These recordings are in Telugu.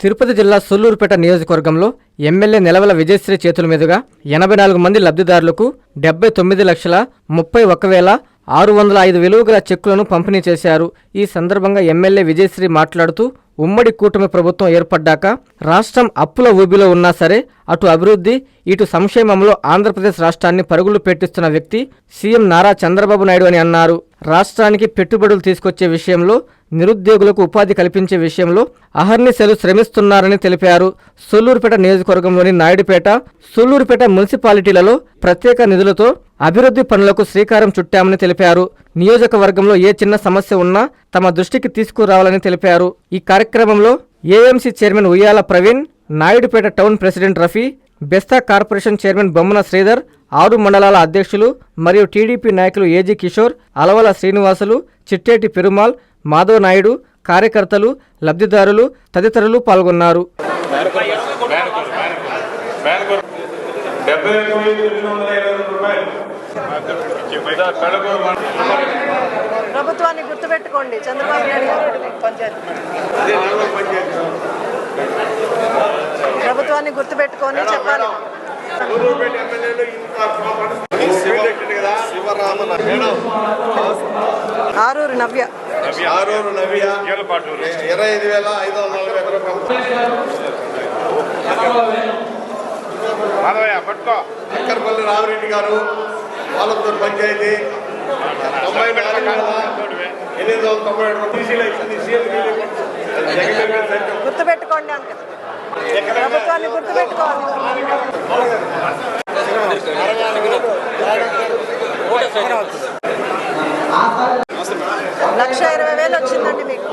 తిరుపతి జిల్లా సొల్లూరుపేట నియోజకవర్గంలో ఎమ్మెల్యే నిలవల విజయశ్రీ చేతుల మీదుగా ఎనభై నాలుగు మంది లబ్ధిదారులకు డెబ్బై తొమ్మిది లక్షల ముప్పై ఒక్క వేల ఆరు వందల ఐదు విలువ గల చెక్కులను పంపిణీ చేశారు. ఈ సందర్భంగా ఎమ్మెల్యే విజయశ్రీ మాట్లాడుతూ ఉమ్మడి కూటమి ప్రభుత్వం ఏర్పడ్డాక రాష్ట్రం అప్పుల ఊబిలో ఉన్నా సరే అటు అభివృద్ధి ఇటు సంక్షేమంలో ఆంధ్రప్రదేశ్ రాష్ట్రాన్ని పరుగులు పెట్టిస్తున్న వ్యక్తి సీఎం నారా చంద్రబాబు నాయుడు అని అన్నారు. రాష్ట్రానికి పెట్టుబడులు తీసుకొచ్చే విషయంలో నిరుద్యోగులకు ఉపాధి కల్పించే విషయంలో అహర్నిశలు శ్రమిస్తున్నారని తెలిపారు. సొల్లూరుపేట నియోజకవర్గంలోని నాయుడుపేట సొల్లూరుపేట మున్సిపాలిటీలలో ప్రత్యేక నిధులతో అభివృద్ధి పనులకు శ్రీకారం చుట్టామని తెలిపారు. నియోజకవర్గంలో ఏ చిన్న సమస్య ఉన్నా తమ దృష్టికి తీసుకురావాలని తెలిపారు. ఈ కార్యక్రమంలో AMC chairman Uyyala Praveen Naidupeta town president Rafi Besta corporation chairman Bommana Sridhar ఆరు మండలాల అధ్యక్షులు మరియు టీడీపీ నాయకులు ఏజీ కిషోర్ అలవల శ్రీనివాసులు చిట్టేటి పెరుమాల్ మాధవ్ నాయుడు కార్యకర్తలు లబ్ధిదారులు తదితరులు పాల్గొన్నారు. ప్రభుత్వాన్ని గుర్తుపెట్టుకోండి. చంద్రబాబు నాయుడు గారు ప్రభుత్వాన్ని గుర్తుపెట్టుకొని చెప్పాలి. ఆరూరు నవ్య. ఆరూరు నవ్య. ఇరవై ఐదు వేల ఐదు వందల అక్కర్పల్లి రామరెడ్డి గారు పాలపూర్ పంచాయతీ. తొంభై ఎనిమిది వందల తొంభై సైతం. గుర్తుపెట్టుకోండి అంక ప్రభుత్వాన్ని గుర్తుపెట్టుకోవాలి. లక్ష ఇరవై వేలు వచ్చిందండి మీకు.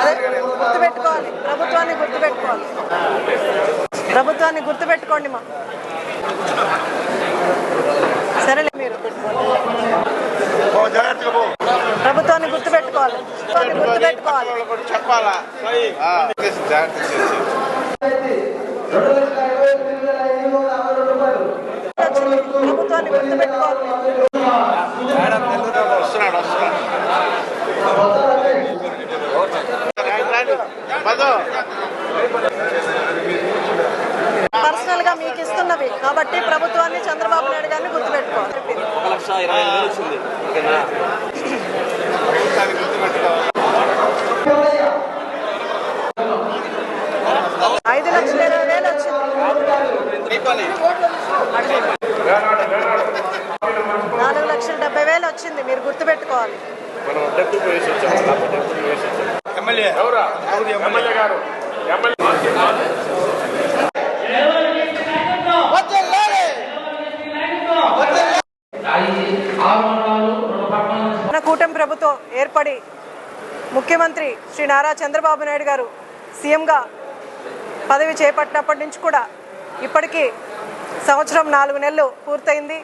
అదే గుర్తుపెట్టుకోవాలి. ప్రభుత్వాన్ని గుర్తుపెట్టుకోవాలి. ప్రభుత్వాన్ని గుర్తుపెట్టుకోండి మా సరేలే మీరు ఓ జాగ్రత్తగా పో. ప్రభుత్వాన్ని గుర్తుపెట్టుకోవాలి ప్రభుత్వాన్ని గుర్తుపెట్టుకోవాలి కూడా చెప్పాలా. జాగ్రత్త చేసి. వస్తున్నాడు వస్తున్నాడు. పర్సనల్గా మీకు ఇస్తున్నవి. కాబట్టి ప్రభుత్వాన్ని చంద్రబాబు నాయుడు గారిని గుర్తుపెట్టుకోవాలి. ఐదు లక్షల ఇరవై వేలు వచ్చింది. నాలుగు లక్షల డెబ్బై వేలు వచ్చింది. మీరు గుర్తుపెట్టుకోవాలి. ఎమ్మెల్యే? ఎమ్మెల్యే గారు. ఎమ్మెల్యే. మన కూటమి ప్రభుత్వం ఏర్పడి ముఖ్యమంత్రి శ్రీ నారా చంద్రబాబు నాయుడు గారు సీఎంగా పదవి చేపట్టినప్పటి నుంచి కూడా ఇప్పటికీ సంవత్సరం నాలుగు నెలలు పూర్తయింది.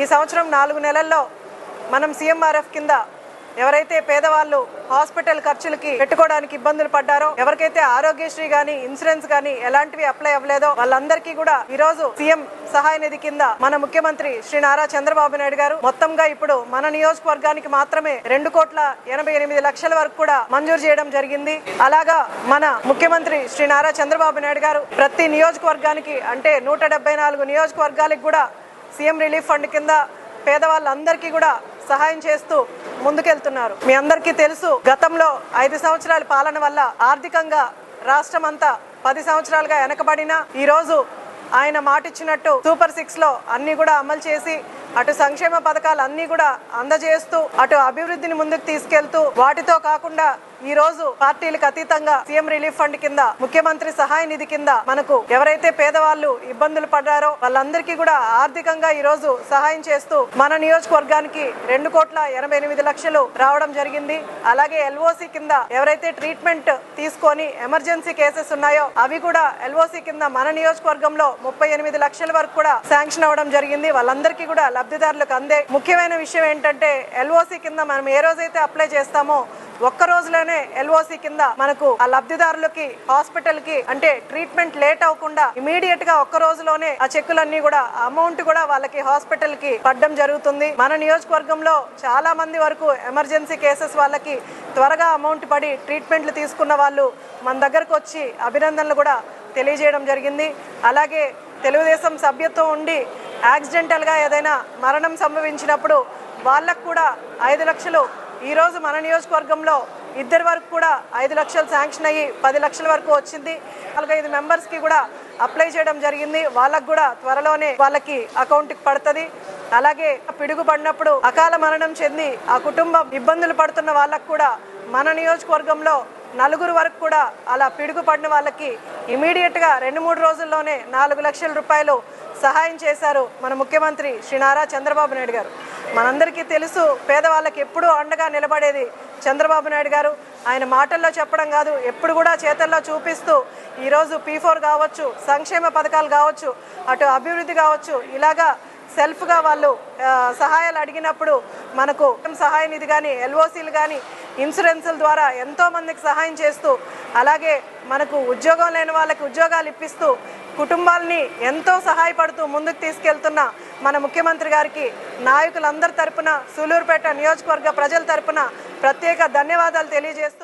ఈ సంవత్సరం నాలుగు నెలల్లో మనం సీఎంఆర్ఎఫ్ కింద ఎవరైతే పేదవాళ్ళు హాస్పిటల్ ఖర్చులకి పెట్టుకోవడానికి ఇబ్బందులు పడ్డారో ఎవరికైతే ఆరోగ్యశ్రీ గానీ ఇన్సూరెన్స్ గానీ ఎలాంటివి అప్లై అవ్వలేదో వాళ్ళందరికీ కూడా ఈ రోజు సీఎం సహాయ నిధి కింద మన ముఖ్యమంత్రి శ్రీ నారా చంద్రబాబు నాయుడు గారు మొత్తంగా ఇప్పుడు మన నియోజకవర్గానికి మాత్రమే రెండు కోట్ల ఎనభై ఎనిమిది లక్షల వరకు కూడా మంజూరు చేయడం జరిగింది. అలాగా మన ముఖ్యమంత్రి శ్రీ నారా చంద్రబాబు నాయుడు గారు ప్రతి నియోజకవర్గానికి అంటే నూట డెబ్బై నాలుగు నియోజకవర్గాలకు కూడా సీఎం రిలీఫ్ ఫండ్ కింద పేదవాళ్ళందరికీ కూడా సహాయం చేస్తూ ముందుకెళ్తున్నారు. మీ అందరికీ తెలుసు గతంలో ఐదు సంవత్సరాల పాలన వల్ల ఆర్థికంగా రాష్ట్రం అంతా పది సంవత్సరాలుగా వెనకబడిన ఈ రోజు ఆయన మాటిచ్చినట్టు సూపర్ సిక్స్లో అన్ని కూడా అమలు చేసి అటు సంక్షేమ పథకాలు అన్ని కూడా అందజేస్తూ అటు అభివృద్ధిని ముందుకు తీసుకెళ్తూ వాటితో కాకుండా ఈ రోజు పార్టీలకు అతీతంగా సీఎం రిలీఫ్ ఫండ్ కింద ముఖ్యమంత్రి సహాయ నిధి కింద మనకు ఎవరైతే పేదవాళ్ళు ఇబ్బందులు పడ్డారో వాళ్ళందరికీ కూడా ఆర్థికంగా ఈ రోజు సహాయం చేస్తూ మన నియోజకవర్గానికి రెండు కోట్ల ఎనభై ఎనిమిది లక్షలు రావడం జరిగింది. అలాగే ఎల్ఓసి కింద ఎవరైతే ట్రీట్మెంట్ తీసుకొని ఎమర్జెన్సీ కేసెస్ ఉన్నాయో అవి కూడా ఎల్ఓసి కింద మన నియోజకవర్గంలో ముప్పై ఎనిమిది లక్షల వరకు కూడా శాంక్షన్ అవ్వడం జరిగింది. వాళ్ళందరికీ కూడా లబ్ధిదారులకు అందే. ముఖ్యమైన విషయం ఏంటంటే ఎల్ఓసి కింద మనం ఏ రోజైతే అప్లై చేస్తామో ఒక్క రోజులోనే ఎల్ఓసి కింద మనకు ఆ లబ్ధిదారులకి హాస్పిటల్కి అంటే ట్రీట్మెంట్ లేట్ అవ్వకుండా ఇమీడియట్గా ఒక్క రోజులోనే ఆ చెక్కులన్నీ కూడా అమౌంట్ కూడా వాళ్ళకి హాస్పిటల్కి పడ్డం జరుగుతుంది. మన నియోజకవర్గంలో చాలా మంది వరకు ఎమర్జెన్సీ కేసెస్ వాళ్ళకి త్వరగా అమౌంట్ పడి ట్రీట్మెంట్లు తీసుకున్న వాళ్ళు మన దగ్గరకు వచ్చి అభినందనలు కూడా తెలియజేయడం జరిగింది. అలాగే తెలుగుదేశం సభ్యత్వం ఉండి యాక్సిడెంటల్గా ఏదైనా మరణం సంభవించినప్పుడు వాళ్ళకు కూడా ఐదు లక్షలు. ఈరోజు మన నియోజకవర్గంలో ఇద్దరి వరకు కూడా ఐదు లక్షలు శాంక్షన్ అయ్యి పది లక్షల వరకు వచ్చింది. నాలుగైదు మెంబర్స్కి కూడా అప్లై చేయడం జరిగింది. వాళ్ళకు కూడా త్వరలోనే వాళ్ళకి అకౌంట్కి పడుతుంది. అలాగే పిడుగు పడినప్పుడు అకాల మరణం చెంది ఆ కుటుంబం ఇబ్బందులు పడుతున్న వాళ్ళకు కూడా మన నియోజకవర్గంలో నలుగురు వరకు కూడా అలా పిడుగుపడిన వాళ్ళకి ఇమీడియట్గా రెండు మూడు రోజుల్లోనే నాలుగు లక్షల రూపాయలు సహాయం చేశారు మన ముఖ్యమంత్రి శ్రీ నారా చంద్రబాబు నాయుడు గారు. మనందరికీ తెలుసు పేదవాళ్ళకి ఎప్పుడూ అండగా నిలబడేది చంద్రబాబు నాయుడు గారు. ఆయన మాటల్లో చెప్పడం కాదు ఎప్పుడు కూడా చేతల్లో చూపిస్తూ ఈరోజు పీ ఫోర్ కావచ్చు సంక్షేమ పథకాలు కావచ్చు అటు అభివృద్ధి కావచ్చు ఇలాగా సెల్ఫ్గా వాళ్ళు సహాయాలు అడిగినప్పుడు మనకు సహాయ నిధి కానీ ఎల్ఓసీలు కానీ ఇన్సూరెన్సుల ద్వారా ఎంతోమందికి సహాయం చేస్తూ అలాగే మనకు ఉద్యోగం లేని వాళ్ళకి ఉద్యోగాలు ఇప్పిస్తూ కుటుంబాలని ఎంతో సహాయపడుతూ ముందుకు తీసుకెళ్తున్న మన ముఖ్యమంత్రి గారికి నాయకులందరి తరపున సూలూరుపేట నియోజకవర్గ ప్రజల తరపున ప్రత్యేక ధన్యవాదాలు తెలియజేస్తూ